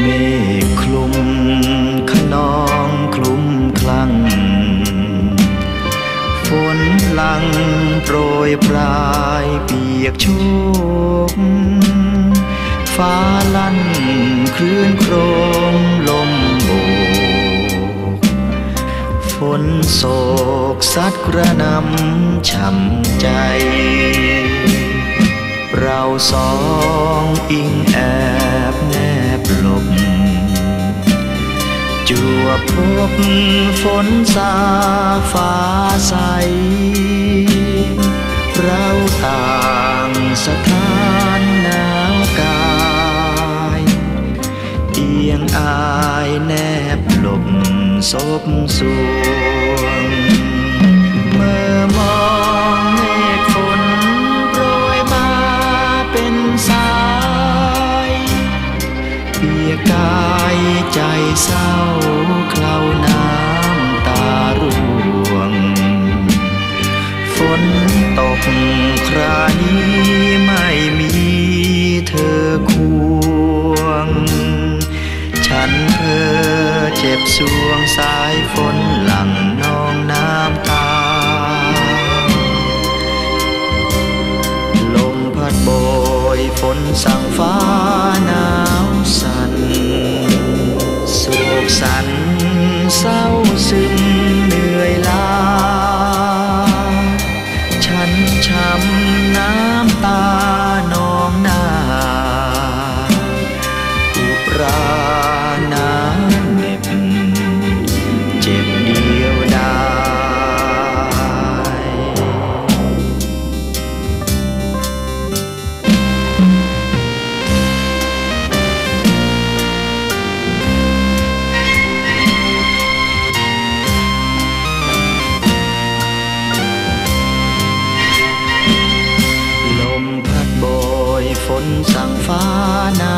เมฆคลุมขนองคลุมคลัง ฝนลังโปรยปลายเปียกชุกฟ้าลั่นคลื่นโครมลมโบก ฝนโศกซัดกระนำช้ำใจเราสองอิงแอบแนบหลบ จัวพบฝนสาฟ้าใส เราต่างสถานหนาวกาย เอียงอายแนบหลบศพส เธอเจ็บสวงสายฝนหลังนองน้ำตา ลมพัดโบยฝนสั่งฟ้า นสั่งฟ้าหนา